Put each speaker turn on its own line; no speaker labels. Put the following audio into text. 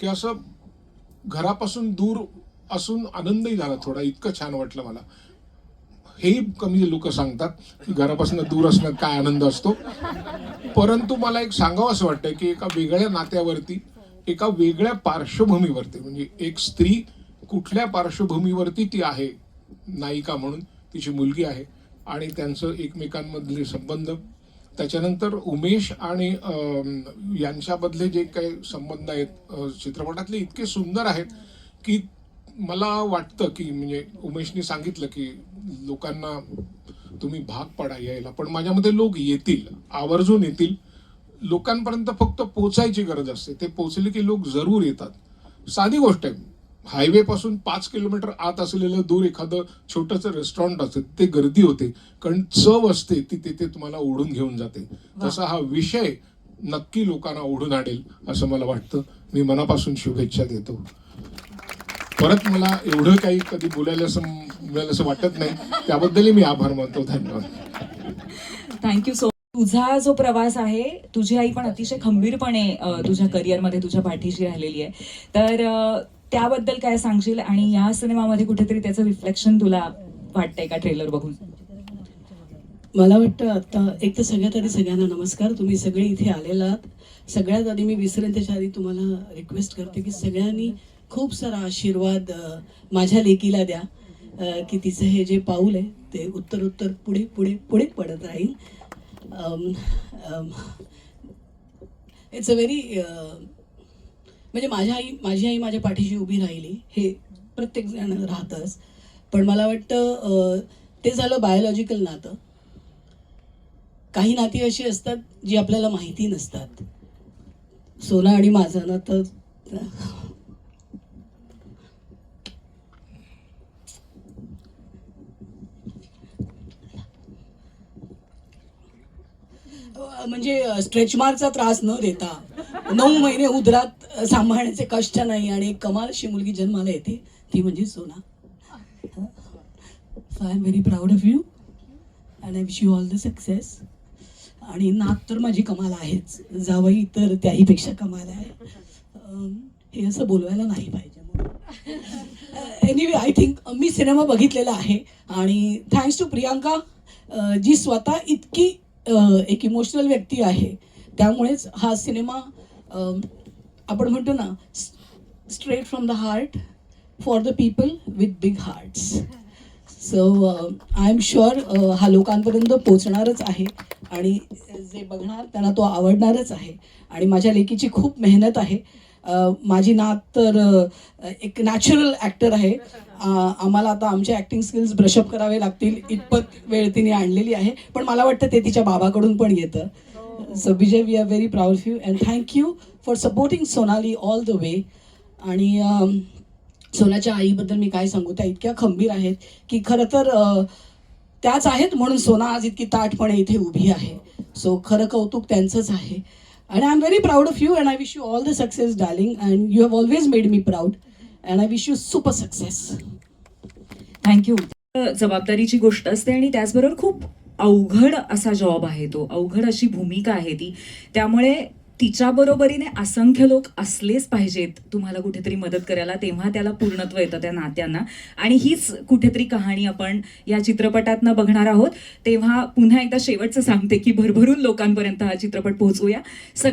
की असं घरापासून दूर असून आनंदही झाला थोडा इतकं छान वाटलं मला. हेही कमी लोक सांगतात की घरापासून दूर असण्यात काय आनंद असतो. परंतु मला एक सांगावं असं वाटतं की एका वेगळ्या नात्यावरती एका वेगळ्या पार्श्वभूमीवरती म्हणजे एक स्त्री कुठल्या पार्श्वभूमीवरती ती आहे नायिका म्हणून तिची मुलगी आहे आणि त्यांचं एकमेकांमधले संबंध त्याच्यानंतर उमेश आणि यांच्यामधले जे काही संबंध आहेत चित्रपटातले इतके सुंदर आहेत की मला वाटतं की म्हणजे उमेशनी सांगितलं की लोकांना तुम्ही भाग पाडा यायला. पण माझ्यामध्ये लोक येतील आवर्जून येतील. लोकांपर्यंत फक्त पोचायची गरज असते. ते पोचले की लोक जरूर येतात. साधी गोष्ट आहे. हायवे पासून पाच किलोमीटर आत असलेलं दूर एखादं छोटंसं रेस्टॉरंट असतं ते गर्दी होते. कारण चव असते ती तिथे तुम्हाला ओढून घेऊन जाते. तसा हा विषय नक्की लोकांना ओढून आणेल असं मला वाटतं. मी मनापासून शुभेच्छा देतो. परत मला एवढं काही कधी बोलायला असं मिळेल असं वाटत नाही. त्याबद्दलही मी आभार मानतो. धन्यवाद.
थँक्यू सो तुझा जो प्रवास आहे तुझी आई पण अतिशय खंबीरपणे तुझ्या करिअरमध्ये तुझ्या पाठीशी राहिलेली आहे. तर त्याबद्दल काय सांगशील? आणि या सिनेमामध्ये कुठेतरी त्याचं रिफ्लेक्शन तुला वाटतंय का ट्रेलर बघून?
मला वाटतं आता एक तर सगळ्यात आधी सगळ्यांना नमस्कार. तुम्ही सगळे इथे आलेला आहात. सगळ्यात आधी मी विसरेन त्याच्या आधी तुम्हाला रिक्वेस्ट करते की सगळ्यांनी खूप सारा आशीर्वाद माझ्या लेकीला द्या की तिचं हे जे पाऊल आहे ते उत्तर उत्तर पुढे पुढे पुढे पडत राहील. इट्स अ व्हेरी म्हणजे माझ्या आई माझी आई माझ्या पाठीशी उभी राहिली हे प्रत्येक जण राहतंच. पण मला वाटतं ते झालं बायोलॉजिकल नातं. काही नाती अशी असतात जी आपल्याला माहिती नसतात. सोना आणि माझं ना तर म्हणजे स्ट्रेच मार्कचा त्रास न देता नऊ महिने उदरात सांभाळण्याचे कष्ट नाही आणि एक कमाल अशी मुलगी जन्माला येते ती म्हणजे Sona. So I am very proud of you and I wish you all the success आणि नात तर माझी कमाल आहेच. जावई तर त्याहीपेक्षा कमाल आहे. हे असं बोलवायला नाही पाहिजे एनिवे आय थिंक मी सिनेमा बघितलेला आहे आणि थँक्स टू प्रियांका जी स्वतः इतकी एक इमोशनल व्यक्ती आहे त्यामुळेच हा सिनेमा आपण म्हणतो ना straight from the heart for the people with big hearts so I am sure हा लोकांपर्यंत पोचणारच आहे आणि जे बघणार त्यांना तो आवडणारच आहे. आणि माझ्या लेकीची खूप मेहनत आहे. माझी नात तर एक नॅचरल ॲक्टर आहे. आम्हाला आता आमचे ॲक्टिंग स्किल्स ब्रशअप करावे लागतील इतपत वेळ तिने आणलेली आहे. पण मला वाटतं ते तिच्या बाबाकडून पण येतं. So Vijay we are very proud of you and thank you for supporting Sonali all the way आणि um, सोनाच्या आईबद्दल मी काय सांगू त्या इतक्या खंबीर आहेत की खरं तर त्याच आहेत म्हणून सोना आज इतकी ताटपणे इथे उभी आहे. सो खरं कौतुक त्यांचंच आहे. आणि I am very proud of you and I wish you all the success darling and you have always made me proud and I wish you super success
thank you जबाबदारीची गोष्ट असते आणि त्याचबरोबर खूप अवघड असा जॉब आहे तो. अवघड अशी भूमिका आहे ती. त्यामुळे तिच्या बरोबरीने असंख्य लोक असलेच पाहिजेत तुम्हाला कुठेतरी मदत करायला. तेव्हा त्याला पूर्णत्व येतं त्या नात्यांना. आणि हीच कुठेतरी कहाणी आपण या चित्रपटातनं बघणार आहोत. तेव्हा पुन्हा एकदा शेवटचं सांगते की भरभरून लोकांपर्यंत हा चित्रपट पोहोचवूया सग